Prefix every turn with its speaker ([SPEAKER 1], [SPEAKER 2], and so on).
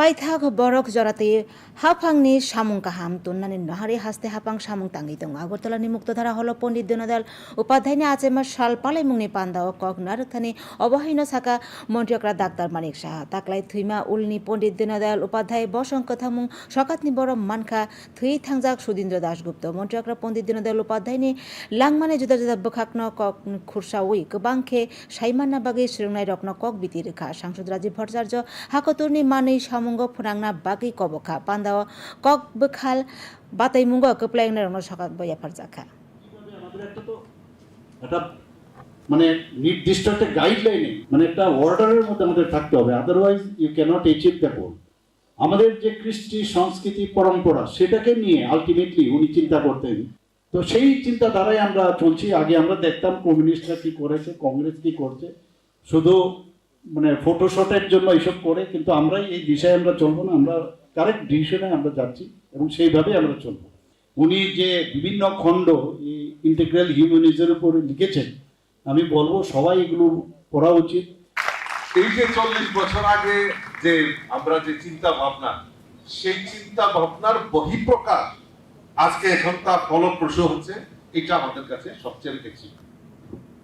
[SPEAKER 1] পাইথাগ বরক জরাতে হাফাংনি সামুং কাহাম তন্নানি নহারি হাসতে হাফাং সামুং তাঙ্গি তং আগরতলা মুক্তধারা হল পণ্ডিত দিনদাল উপাধ্যায় আচেমা আচে মা শাল পালাই মুংনি পান্দাও কক নারকথানে অবহীন সাকা মন্ত্রকরা ডাক্তার মানিক সাহা। তাকলাই থুইমা উলনি পণ্ডিত দিনদাল উপাধ্যায় বসংক থামুং সকাতনি বড় মানখা থুই থাংজাক সুদীন্দ্র দাসগুপ্ত মন্ত্রকরা পণ্ডিত দিনদাল উপাধ্যায় নে লাংমানে জুদা জুদা বখাকন কক খুরসা উই কবাংখে সাইমান্না বাগে শ্রীনাই রকন কক বিতি রেখা সাংসদ রাজীব ভট্টাচার্য হাকতুর্নি মানে সামু mungo phunangna বাকি কবখা। pandao kok bukhal batai mungo kepleng
[SPEAKER 2] na rono sokak boya parjaka মানে নির্দিষ্ট একটা গাইডলাইনে মানে একটা অর্ডারের মধ্যে আমাদের থাকতে হবে। Otherwise you can't achieve the goal আমাদের যে কৃষ্টি, সংস্কৃতি, পরম্পরা, সেটাকে নিয়ে আলটিমেটলি উনি চিন্তা করতেন। তো সেই চিন্তাধারায় আমরা চলছি। আগে আমরা দেখতাম কমিউনিস্টরা কি করেছে কংগ্রেস কি করছে। শুধু মানে ফটোশটের জন্য এইসব করে, কিন্তু আমরা এই বিষয়ে আমরা চলবো না, আমরা কারেক্ট ডিসিশনে আমরা যাচ্ছি এবং সেইভাবেই আমরা চলবো। উনি যে বিভিন্ন খণ্ড ইন্টিগ্রাল হিউম্যানিজমের উপরে লিখেছেন, আমি বলব সবাই এগুলো পড়া উচিত।
[SPEAKER 3] এই যে চল্লিশ বছর আগে যে আমরা যে চিন্তা ভাবনা সেই চিন্তা ভাবনার বহিঃপ্রকাশ আজকে এখন তা ফলপ্রসূ হচ্ছে, এটা আমাদের কাছে সবচেয়ে বেশি।